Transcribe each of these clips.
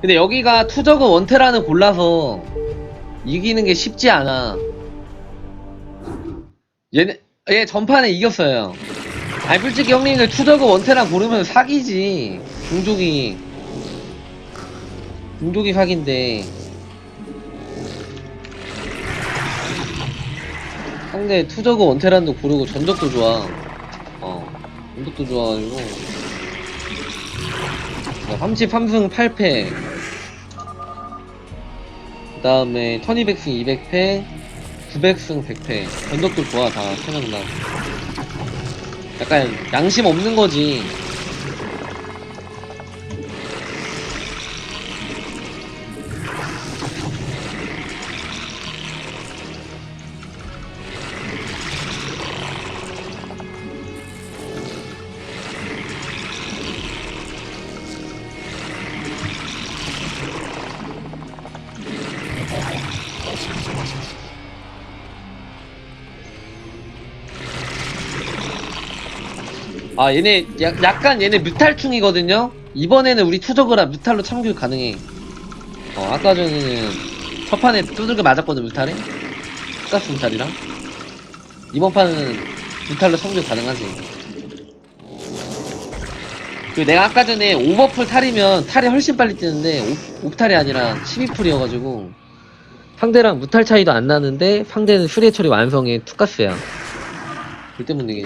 근데 여기가 투저그 원테라는 골라서 이기는 게 쉽지 않아. 얘네, 얘 전판에 이겼어요. 아니, 솔직히 형님들 투저그 원테라 고르면 사기지. 중족이. 중족이 사기인데. 상대 투저그 원테란도 고르고 전적도 좋아. 어. 전적도 좋아가지고. 33승 8패. 그 다음에 1200승 200패. 900승 100패. 전적도 좋아, 다, 다. 약간 양심 없는 거지. 아 얘네 야- 약간 얘네 뮤탈충이거든요? 이번에는 우리 투저그라 뮤탈로 참교 가능해. 어 아까 전에는 첫 판에 두들겨 맞았거든 뮤탈에? 가스 뮤탈이랑? 이번 판은 뮤탈로 참교 가능하지. 그 내가 아까 전에 오버풀 탈이면 탈이 훨씬 빨리 뛰는데 오, 옵탈이 아니라 12풀이어가지고 상대랑 무탈 차이도 안 나는데 상대는 슈리의 처리 완성에 투가스야. 그 이게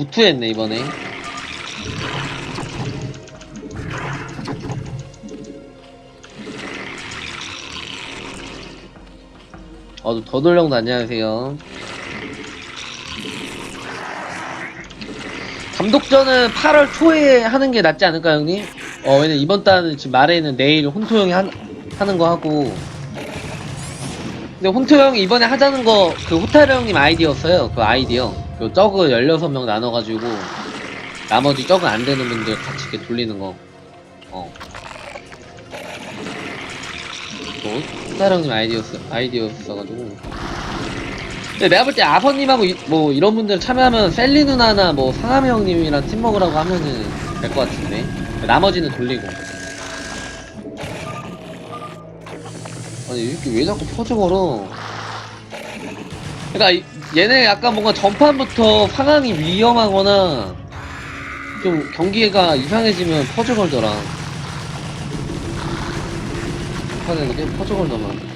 구투했네 이번에. 어도 더돌령도 안녕하세요. 감독전은 8월 초에 하는 게 낫지 않을까요 형님? 어 왜냐면 이번 달은 지금 말에는 내일 혼토 형이 한- 하는 거 하고. 근데 혼토 형이 이번에 하자는 거 그 호타르 형님 아이디어였어요 그 아이디어 그 저그 16명 나눠가지고 나머지 저그 안 되는 분들 같이 이렇게 돌리는 거. 어. 뭐, 호타르 형님 아이디어였어, 아이디어였어가지고. 근데 내가 볼 때 아버님하고 이- 뭐 이런 분들 참여하면 셀리 누나나 뭐 상암이 형님이랑 팀 먹으라고 하면은 될 것 같은데. 나머지는 돌리고. 아니 이렇게 왜 자꾸 퍼져 걸어? 그러니까 이- 얘네 약간 뭔가 전판부터 상황이 위험하거나 좀 경기가 이상해지면 퍼져 걸더라. 전판에는 계속 퍼져 걸더만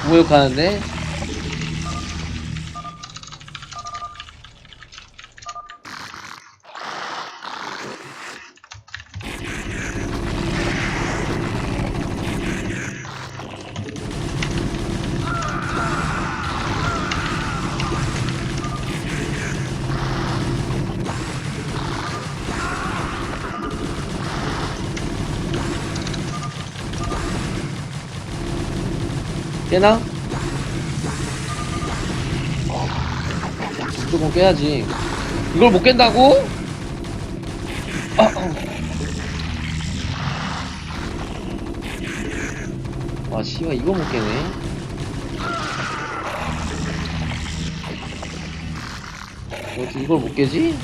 모욕하는데 깨나? 무조건 깨야지. 이걸 못 깬다고? 아, 씨발, 이거 못 깨네. 어떻게 이걸 못 깨지?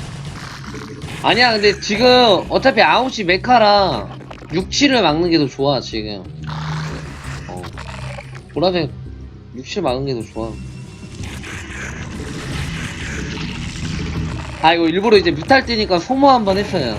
아니야, 근데 지금 어차피 9시 메카라 6, 7을 막는 게 더 좋아, 지금. 어. 보라색 6, 7 막는 게더 좋아. 아 이거 일부러 이제 뮤탈 뛰니까 소모 한 번 했어요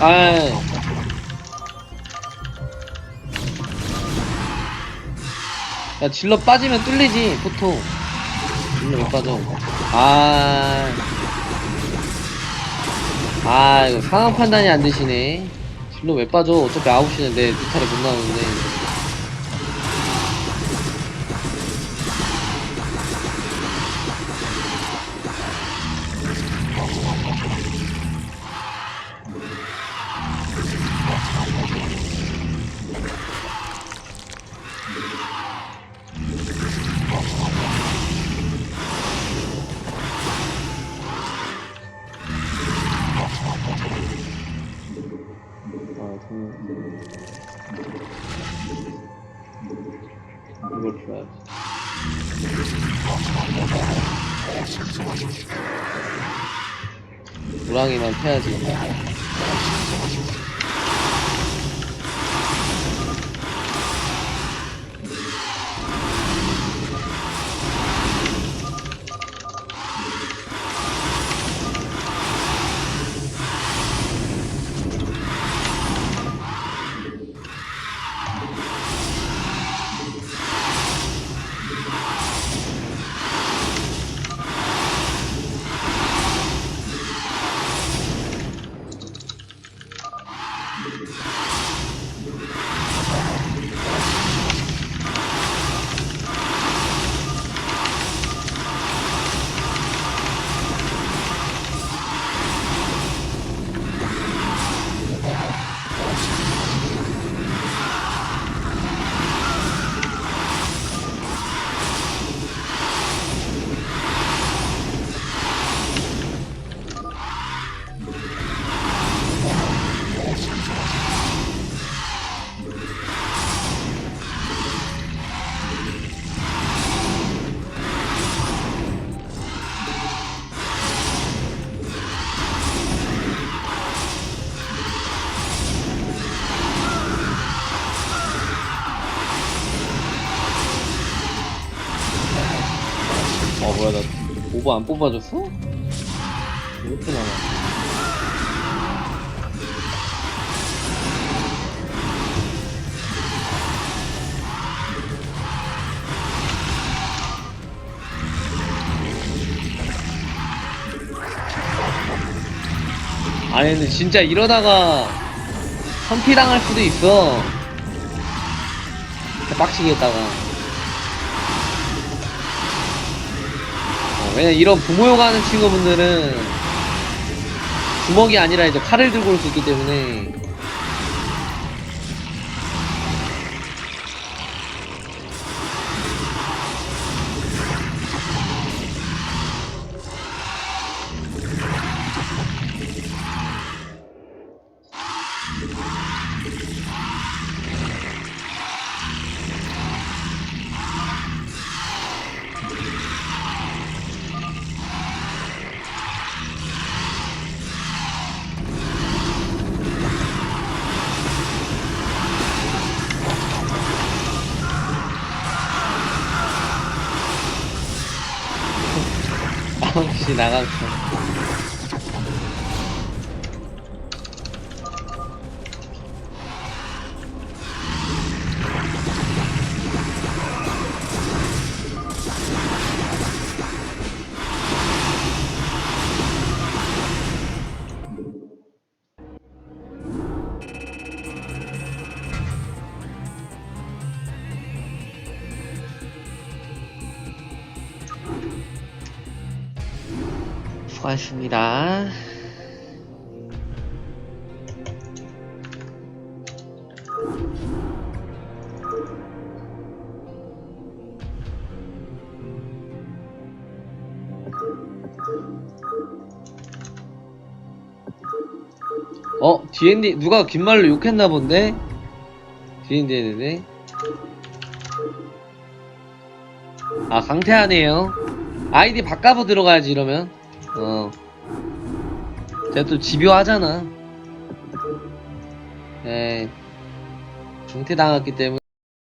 아 야, 질러 빠지면 뚫리지, 보통. 질러 못 빠져. 아. 아, 이거 상황 판단이 안 되시네. 질러 왜 빠져? 어차피 9시는 내 뮤탈에 못 나오는데. 노랑이만 패야지. 뭐야, 나 오버 안 뽑아줬어? 이렇게 나와. 아니 근데 진짜 이러다가 선피당할 수도 있어 빡치게 했다가 왜냐 이런 부모요가 하는 친구분들은 주먹이 아니라 이제 칼을 들고 올 수 있기 때문에 아홉시 나갔어 수고하셨습니다. 어? D&D 누가 긴말로 욕했나 본데? D&D 했는데 아 강태하네요 아이디 바꿔보 들어가야지 이러면 어. 제가 또 집요하잖아. 네. 에 중퇴 당했기 때문에.